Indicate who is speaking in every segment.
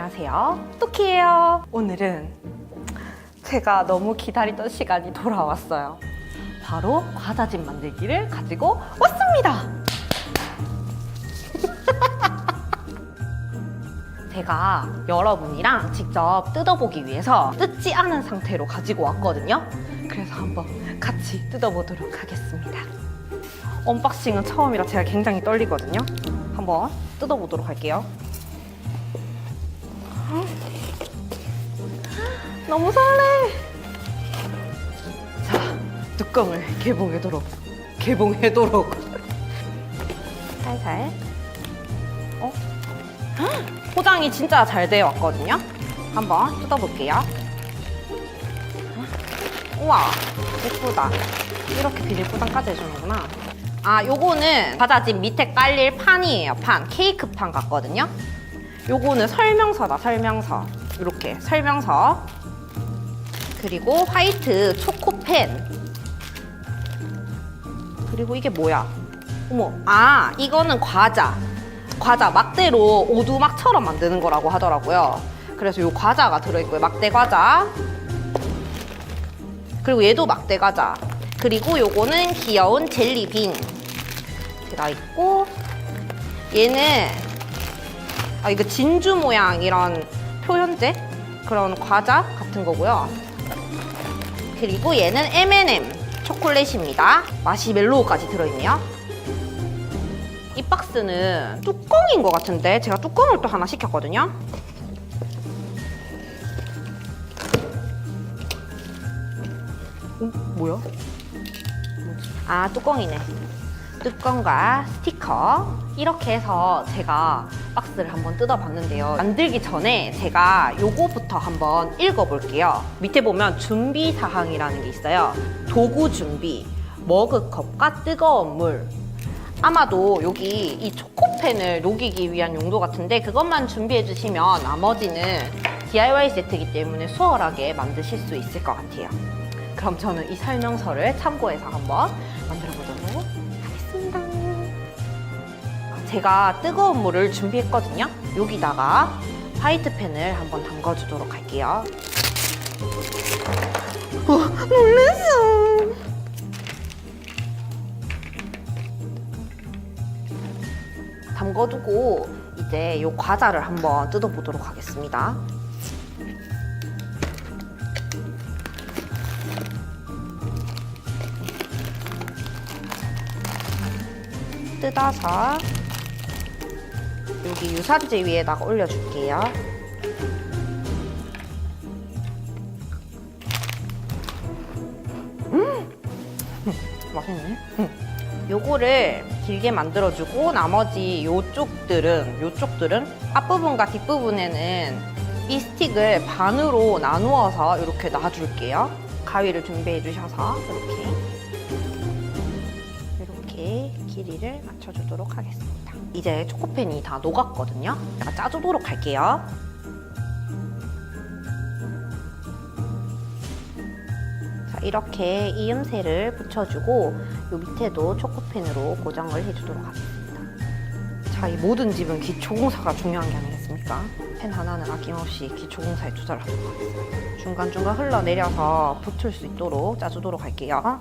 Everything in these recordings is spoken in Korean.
Speaker 1: 안녕하세요. 토키예요. 오늘은 제가 너무 기다리던 시간이 돌아왔어요. 바로 과자집 만들기를 가지고 왔습니다. 제가 여러분이랑 직접 뜯어보기 위해서 뜯지 않은 상태로 가지고 왔거든요. 그래서 한번 같이 뜯어보도록 하겠습니다. 언박싱은 처음이라 제가 굉장히 떨리거든요. 한번 뜯어보도록 할게요. 너무 설레. 자, 뚜껑을 개봉하도록 개봉하도록 살살. 어? 헉, 포장이 진짜 잘 되어 왔거든요. 한번 뜯어볼게요. 우와, 예쁘다. 이렇게 비닐 포장까지 해주는구나. 아, 요거는 과자집 밑에 깔릴 판이에요. 판. 케이크 판 같거든요. 요거는 설명서다, 설명서. 이렇게 설명서. 그리고 화이트 초코펜. 그리고 이게 뭐야? 어머, 아, 이거는 과자. 과자, 막대로 오두막처럼 만드는 거라고 하더라고요. 그래서 요 과자가 들어있고요. 막대 과자. 그리고 얘도 막대 과자. 그리고 요거는 귀여운 젤리빈 들어있고 얘는 아 이거 진주 모양 이런 표현제 그런 과자 같은 거고요. 그리고 얘는 M&M 초콜릿입니다. 마시멜로우까지 들어있네요. 이 박스는 뚜껑인 것 같은데 제가 뚜껑을 또 하나 시켰거든요. 어? 뭐야? 아 뚜껑이네. 뚜껑과 스티커 이렇게 해서 제가 박스를 한번 뜯어봤는데요. 만들기 전에 제가 요거부터 한번 읽어볼게요. 밑에 보면 준비 사항이라는 게 있어요. 도구 준비, 머그컵과 뜨거운 물. 아마도 여기 이 초코펜을 녹이기 위한 용도 같은데 그것만 준비해 주시면 나머지는 DIY 세트이기 때문에 수월하게 만드실 수 있을 것 같아요. 그럼 저는 이 설명서를 참고해서 한번 만들어 보도록 제가 뜨거운 물을 준비했거든요. 여기다가 화이트펜을 한번 담궈주도록 할게요. 어, 놀랐어. 담궈두고 이제 요 과자를 한번 뜯어보도록 하겠습니다. 뜯어서 여기 유산지 위에다가 올려줄게요. 음! 맛있네. 음. 요거를 길게 만들어주고 나머지 요쪽들은 요쪽들은 앞부분과 뒷부분에는 이 스틱을 반으로 나누어서 이렇게 놔줄게요. 가위를 준비해 주셔서 이렇게 이렇게 길이를 맞춰주도록 하겠습니다. 이제 초코펜이 다 녹았거든요. 제가 짜주도록 할게요. 자, 이렇게 이음새를 붙여주고 요 밑에도 초코펜으로 고정을 해주도록 하겠습니다. 자, 이 모든 집은 기초공사가 중요한 게 아니겠습니까? 펜 하나는 아낌없이 기초공사에 투자를 하도록 하겠습니다. 중간중간 흘러내려서 붙을 수 있도록 짜주도록 할게요.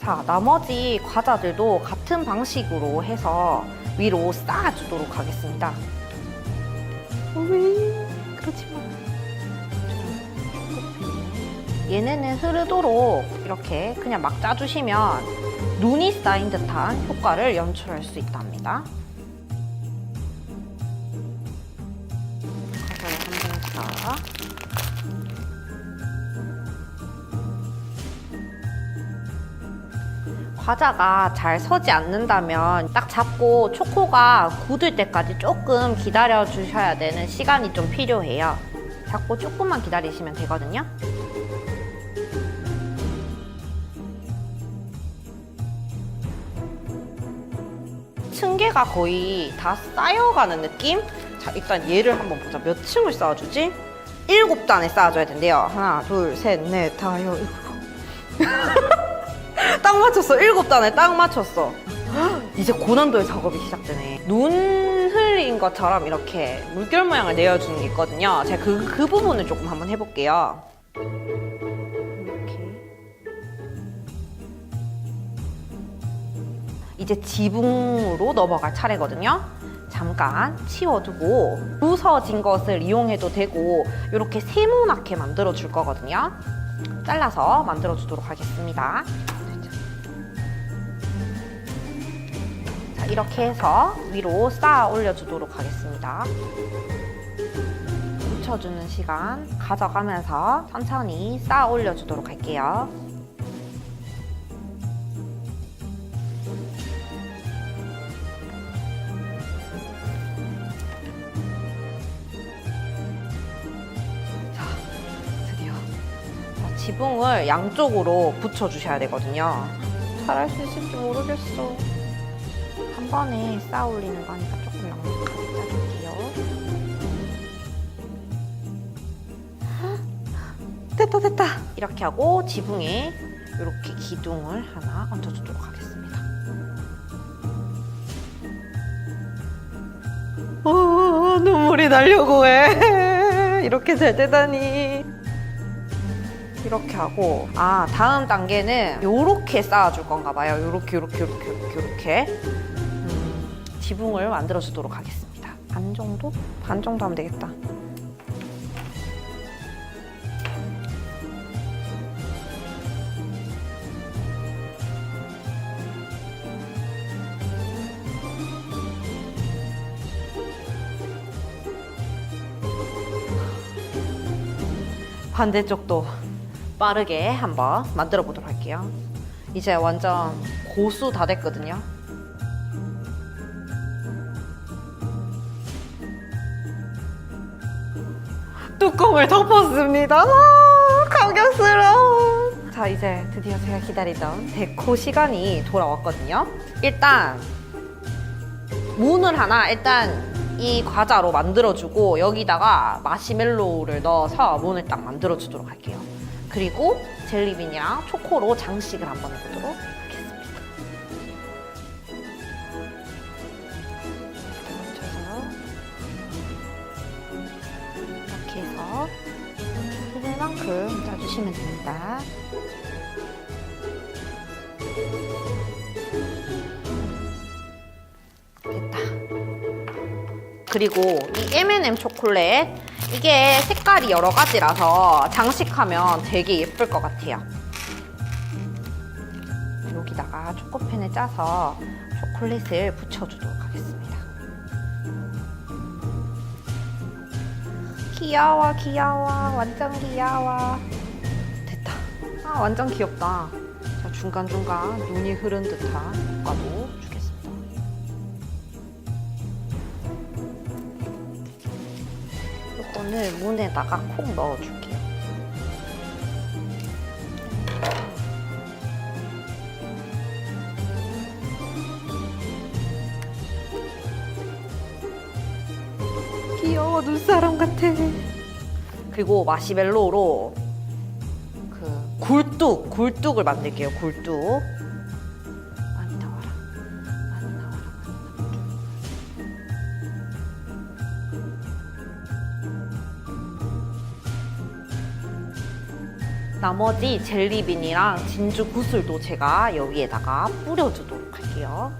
Speaker 1: 자, 나머지 과자들도 같은 방식으로 해서 위로 쌓아주도록 하겠습니다. 왜? 그러지 마. 얘네는 흐르도록 이렇게 그냥 막 짜주시면 눈이 쌓인 듯한 효과를 연출할 수 있답니다. 과자를 한번 더. 과자가 잘 서지 않는다면 딱 잡고 초코가 굳을 때까지 조금 기다려 주셔야 되는 시간이 좀 필요해요. 잡고 조금만 기다리시면 되거든요. 층계가 거의 다 쌓여가는 느낌? 자, 일단 얘를 한번 보자. 몇 층을 쌓아주지? 일곱 단에 쌓아줘야 된대요. 하나, 둘, 셋, 넷, 다, 여, 일곱. 딱 맞췄어. 일곱 단에 딱 맞췄어. 헉, 이제 고난도의 작업이 시작되네. 눈 끓인 것처럼 이렇게 물결 모양을 내어주는 게 있거든요. 제가 그, 그 부분을 조금 한번 해볼게요. 이렇게. 이제 지붕으로 넘어갈 차례거든요. 잠깐 치워두고 부서진 것을 이용해도 되고 이렇게 세모나게 만들어 줄 거거든요. 잘라서 만들어 주도록 하겠습니다. 이렇게 해서 위로 쌓아 올려주도록 하겠습니다. 묻혀주는 시간 가져가면서 천천히 쌓아 올려주도록 할게요. 자, 드디어 자, 지붕을 양쪽으로 붙여주셔야 되거든요. 잘할 수 있을지 모르겠어. 한 번에 쌓아 올리는 거니까 조금 넉넉하게 짜줄게요. 됐다 됐다. 이렇게 하고 지붕에 이렇게 기둥을 하나 얹어주도록 하겠습니다. 어, 눈물이 나려고 해. 이렇게 잘 되다니. 이렇게 하고 아 다음 단계는 요렇게 쌓아줄 건가 봐요. 요렇게 요렇게 요렇게 요렇게 요렇게 음, 지붕을 만들어 주도록 하겠습니다. 반 정도? 반 정도 하면 되겠다. 반대쪽도 빠르게 한번 만들어 보도록 할게요. 이제 완전 고수 다 됐거든요. 뚜껑을 덮었습니다. 아, 감격스러워. 자, 이제 드디어 제가 기다리던 데코 시간이 돌아왔거든요. 일단 문을 하나 일단 이 과자로 만들어주고 여기다가 마시멜로우를 넣어서 문을 딱 만들어주도록 할게요. 그리고 젤리빈이랑 초코로 장식을 한번 해보도록 해볼만큼 짜주시면 됩니다. 됐다. 그리고 이 M&M 초콜릿 이게 색깔이 여러 가지라서 장식하면 되게 예쁠 것 같아요. 여기다가 초코펜을 짜서 초콜릿을 붙여주도록 하겠습니다. 귀여워, 귀여워, 완전 귀여워. 됐다. 아, 완전 귀엽다. 자, 중간중간 눈이 흐른 듯한 효과도 주겠습니다. 요거는 문에다가 콕 넣어줄게 요. 귀여워 눈사람 같아. 그리고 마시멜로로 그 굴뚝 굴뚝을 만들게요. 굴뚝. 많이 나와라. 많이 나와라. 많이 나와라. 나머지 젤리빈이랑 진주 구슬도 제가 여기에다가 뿌려주도록 할게요.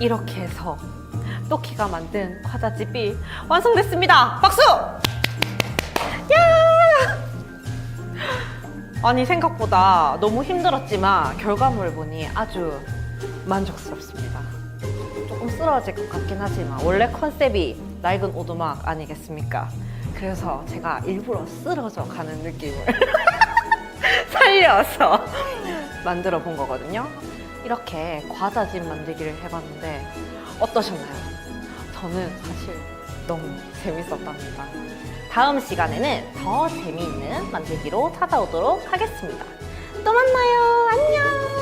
Speaker 1: 이렇게 해서 또키가 만든 과자집이 완성됐습니다. 박수! 야! 아니 생각보다 너무 힘들었지만 결과물을 보니 아주 만족스럽습니다. 조금 쓰러질 것 같긴 하지만 원래 컨셉이 낡은 오두막 아니겠습니까? 그래서 제가 일부러 쓰러져 가는 느낌을 살려서 만들어 본 거거든요. 이렇게 과자집 만들기를 해봤는데 어떠셨나요? 저는 사실 너무 재밌었답니다. 다음 시간에는 더 재미있는 만들기로 찾아오도록 하겠습니다. 또 만나요!